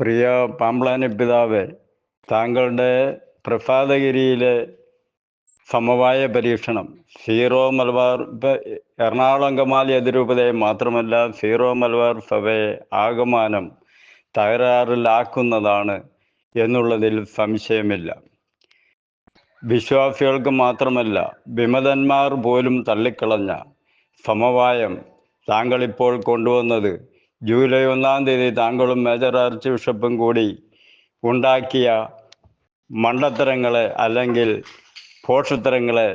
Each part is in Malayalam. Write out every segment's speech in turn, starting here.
പ്രിയ പാമ്പ്ലാനി പിതാവ് താങ്കളുടെ പ്രഭാതഗിരിയിലെ സമവായ പരീക്ഷണം സീറോ മലബാർ എറണാകുളം അങ്കമാലി അതിരൂപതയെ മാത്രമല്ല സീറോ മലബാർ സഭയെ ആകമാനം തകരാറിലാക്കുന്നതാണ് എന്നുള്ളതിൽ സംശയമില്ല. വിശ്വാസികൾക്ക് മാത്രമല്ല വിമതന്മാർ പോലും തള്ളിക്കളഞ്ഞ സമവായം താങ്കൾ ഇപ്പോൾ കൊണ്ടുവന്നത് ജൂലൈ ഒന്നാം തീയതി താങ്കളും മേജർ ആർച്ച് ബിഷപ്പും കൂടി ഉണ്ടാക്കിയ മണ്ടത്തരങ്ങളെ അല്ലെങ്കിൽ പോഷത്തരങ്ങളെ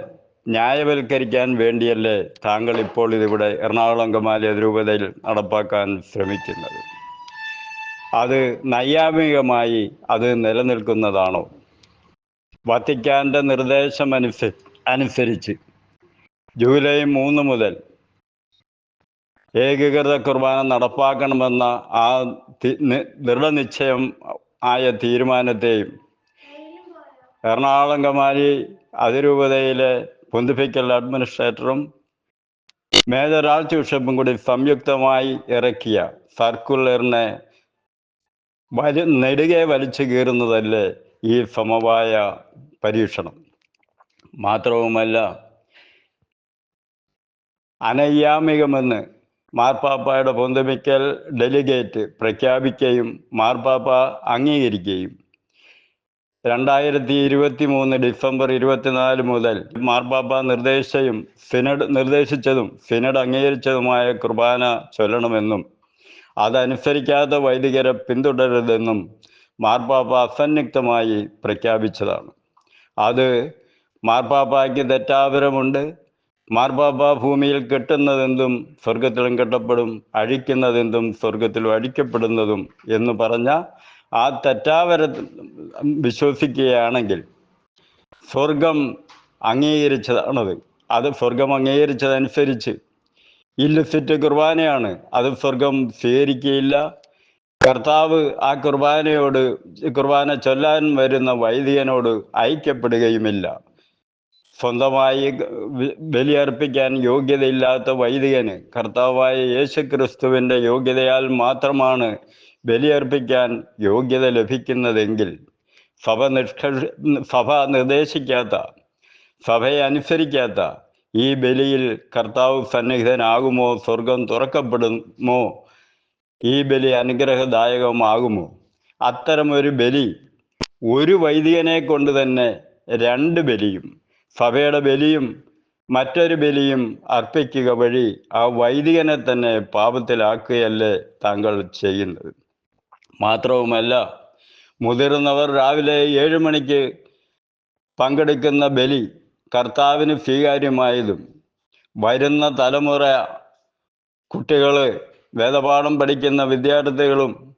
ന്യായവൽക്കരിക്കാൻ വേണ്ടിയല്ലേ താങ്കൾ ഇപ്പോൾ ഇതിവിടെ എറണാകുളം കമാലി അതിരൂപതയിൽ നടപ്പാക്കാൻ ശ്രമിക്കുന്നത്. അത് നൈയാമികമായി അത് നിലനിൽക്കുന്നതാണോ? വത്തിക്കാന്റെ നിർദ്ദേശം അനുസ അനുസരിച്ച് ജൂലൈ മൂന്ന് മുതൽ ഏകീകൃത കുർബാന നടപ്പാക്കണമെന്ന ആ ദൃഢനിശ്ചയം ആയ തീരുമാനത്തെയും എറണാകുളം കമാലി അതിരൂപതയിലെ പൊന്തിഫിക്കൽ അഡ്മിനിസ്ട്രേറ്ററും മേജർ ആർച്ച് ബിഷപ്പും കൂടി സംയുക്തമായി ഇറക്കിയ സർക്കുലറിനെ വലി നെടുകെ വലിച്ചു കീറുന്നതല്ലേ ഈ സമവായ പരീക്ഷണം. മാത്രവുമല്ല അനൈയാമികമെന്ന് മാർപ്പാപ്പയുടെ പൊന്തമിക്കൽ ഡെലിഗേറ്റ് പ്രഖ്യാപിക്കുകയും മാർപ്പാപ്പ അംഗീകരിക്കുകയും. രണ്ടായിരത്തി ഇരുപത്തി മൂന്ന് ഡിസംബർ ഇരുപത്തിനാല് മുതൽ മാർപ്പാപ്പ നിർദ്ദേശയും സിനഡ് നിർദ്ദേശിച്ചതും സിനഡ് അംഗീകരിച്ചതുമായ കുർബാന ചൊല്ലണമെന്നും അതനുസരിക്കാത്ത വൈദികരെ പിന്തുടരരുതെന്നും മാർപ്പാപ്പ അസന്നിഗ്ധമായി പ്രഖ്യാപിച്ചതാണ്. അത് മാർപ്പാപ്പയ്ക്ക് തെറ്റാപരമുണ്ട്. മാർപ്പാപ്പ ഭൂമിയിൽ കെട്ടുന്നതെന്തും സ്വർഗത്തിലും കെട്ടപ്പെടും അഴിക്കുന്നതെന്തും സ്വർഗത്തിലും അഴിക്കപ്പെടുന്നതും എന്ന് പറഞ്ഞ ആ തെറ്റാവര വിശ്വസിക്കുകയാണെങ്കിൽ സ്വർഗം അംഗീകരിച്ചതാണത്. അത് സ്വർഗം അംഗീകരിച്ചതനുസരിച്ച് ഇല്ലിസിറ്റ് കുർബാനയാണ്. അത് സ്വർഗം സ്വീകരിക്കുകയില്ല. കർത്താവ് ആ കുർബാനയോട് കുർബാന ചൊല്ലാൻ വരുന്ന വൈദികനോട് ഐക്യപ്പെടുകയുമില്ല. സ്വന്തമായി ബലിയർപ്പിക്കാൻ യോഗ്യതയില്ലാത്ത വൈദികന് കർത്താവായ യേശു ക്രിസ്തുവിന്റെ യോഗ്യതയാൽ മാത്രമാണ് ബലിയർപ്പിക്കാൻ യോഗ്യത ലഭിക്കുന്നതെങ്കിൽ സഭ നിഷ്ക സഭ നിർദ്ദേശിക്കാത്ത സഭയെ അനുസരിക്കാത്ത ഈ ബലിയിൽ കർത്താവ് സന്നിഹിതനാകുമോ സ്വർഗം തുറക്കപ്പെടുമോ ഈ ബലി അനുഗ്രഹദായകമാകുമോ? അത്തരമൊരു ബലി ഒരു വൈദികനെ കൊണ്ട് തന്നെ രണ്ട് ബലിയും സഭയുടെ ബലിയും മറ്റൊരു ബലിയും അർപ്പിക്കുക വഴി ആ വൈദികനെ തന്നെ പാപത്തിലാക്കുകയല്ലേ താങ്കൾ ചെയ്യുന്നത്. മാത്രവുമല്ല മുതിർന്നവർ രാവിലെ ഏഴ് മണിക്ക് പങ്കെടുക്കുന്ന ബലി കർത്താവിന് സ്വീകാര്യമായതും വരുന്ന തലമുറ കുട്ടികൾ വേദപാഠം പഠിക്കുന്ന വിദ്യാർത്ഥികളും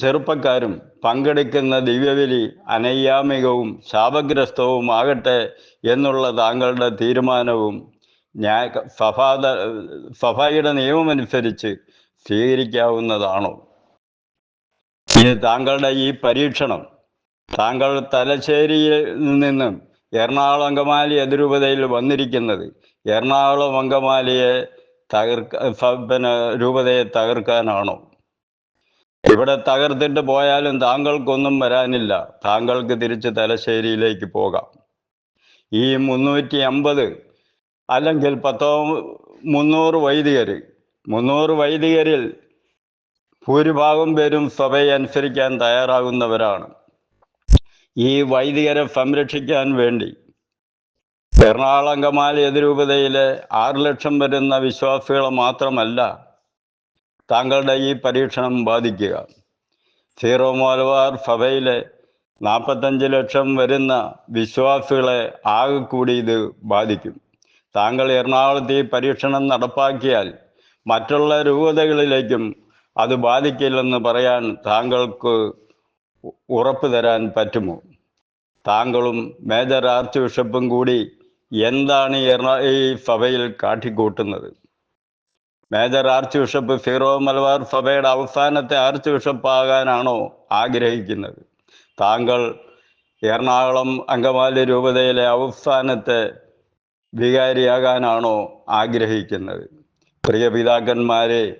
ചെറുപ്പക്കാരും പങ്കെടുക്കുന്ന ദിവ്യബലി അനയ്യാമികവും ശാപഗ്രസ്തവും ആകട്ടെ എന്നുള്ള താങ്കളുടെ തീരുമാനവും ന്യായ സഭാ സഭയുടെ നിയമമനുസരിച്ച് സ്വീകരിക്കാവുന്നതാണോ? ഇത് താങ്കളുടെ ഈ പരീക്ഷണം. താങ്കൾ തലശ്ശേരിയിൽ നിന്നും എറണാകുളം അങ്കമാലി അതിരൂപതയിൽ വന്നിരിക്കുന്നത്. എറണാകുളം അങ്കമാലിയെ തകർക്ക പിന്നെ രൂപതയെ തകർക്കാനാണോ? ഇവിടെ തകർത്തിട്ട് പോയാലും താങ്കൾക്കൊന്നും വരാനില്ല. താങ്കൾക്ക് തിരിച്ച് തലശ്ശേരിയിലേക്ക് പോകാം. ഈ മുന്നൂറ്റി അമ്പത് അല്ലെങ്കിൽ പത്തോ മുന്നൂറ് വൈദികർ മുന്നൂറ് വൈദികരിൽ ഭൂരിഭാഗം പേരും സഭയെ അനുസരിക്കാൻ തയ്യാറാകുന്നവരാണ്. ഈ വൈദികരെ സംരക്ഷിക്കാൻ വേണ്ടി എറണാകുളം അങ്കമാലി എതിരൂപതയിലെ ആറ് ലക്ഷം വരുന്ന വിശ്വാസികളെ മാത്രമല്ല താങ്കളുടെ ഈ പരീക്ഷണം ബാധിക്കുക. സീറോ മലബാർ സഭയിലെ നാൽപ്പത്തഞ്ച് ലക്ഷം വരുന്ന വിശ്വാസികളെ ആകെ കൂടി ഇത് ബാധിക്കും. താങ്കൾ എറണാകുളത്ത് ഈ പരീക്ഷണം നടപ്പാക്കിയാൽ മറ്റുള്ള രൂപതകളിലേക്കും അത് ബാധിക്കില്ലെന്ന് പറയാൻ താങ്കൾക്ക് ഉറപ്പ് തരാൻ പറ്റുമോ? താങ്കളും മേജർ ആർച്ച് ബിഷപ്പും കൂടി എന്താണ് ഈ സഭയിൽ കാട്ടിക്കൂട്ടുന്നത്? മേജർ ആർച്ച് ബിഷപ്പ് ഫിറോ മലബാർ സഭയുടെ അവസാനത്തെ ആർച്ച് ബിഷപ്പ് ആകാനാണോ ആഗ്രഹിക്കുന്നത്? താങ്കൾ എറണാകുളം അങ്കമാലി രൂപതയിലെ അവസാനത്തെ വികാരിയാകാനാണോ ആഗ്രഹിക്കുന്നത്? പ്രിയ പിതാക്കന്മാരെ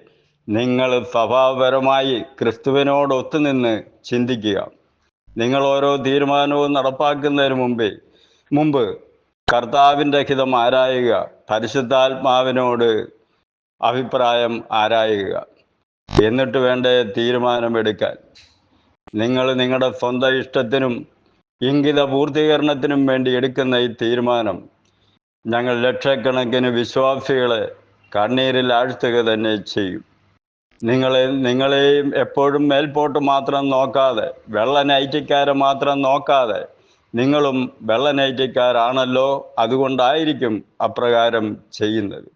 നിങ്ങൾ സ്വഭാവപരമായി ക്രിസ്തുവിനോട് ഒത്തുനിന്ന് ചിന്തിക്കുക. നിങ്ങൾ ഓരോ തീരുമാനവും നടപ്പാക്കുന്നതിന് മുമ്പേ മുമ്പ് കർത്താവിന്റെ ഹിതം ആരായുക പരിശുദ്ധാത്മാവിനോട് അഭിപ്രായം ആരായുക? എന്നിട്ട് വേണ്ടേ തീരുമാനമെടുക്കാൻ. നിങ്ങൾ നിങ്ങളുടെ സ്വന്തം ഇഷ്ടത്തിനും ഇംഗിത പൂർത്തീകരണത്തിനും വേണ്ടി എടുക്കുന്ന ഈ തീരുമാനം ഞങ്ങൾ ലക്ഷക്കണക്കിന് വിശ്വാസികളെ കണ്ണീരിൽ ആഴ്ത്തുക തന്നെ ചെയ്യും. നിങ്ങളെ നിങ്ങളെയും എപ്പോഴും മേൽപോട്ട് മാത്രം നോക്കാതെ വെള്ള നൈറ്റിക്കാരെ മാത്രം നോക്കാതെ നിങ്ങളും വെള്ള നൈറ്റിക്കാരാണല്ലോ അതുകൊണ്ടായിരിക്കും അപ്രകാരം ചെയ്യുന്നത്.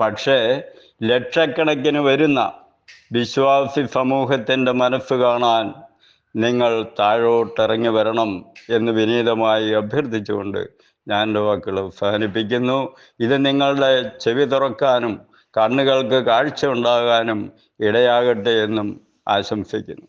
പക്ഷേ ലക്ഷക്കണക്കിന് വരുന്ന വിശ്വാസി സമൂഹത്തിന്റെ മനസ്സ് കാണാൻ നിങ്ങൾ താഴോട്ടിറങ്ങി വരണം എന്ന് വിനീതമായി അഭ്യർത്ഥിച്ചുകൊണ്ട് ഞാൻ എന്റെ വാക്കുകൾ അവസാനിപ്പിക്കുന്നു. ഇത് നിങ്ങളുടെ ചെവി തുറക്കാനും കണ്ണുകൾക്ക് കാഴ്ച ഉണ്ടാകാനും ഇടയാകട്ടെ എന്നും ആശംസിക്കുന്നു.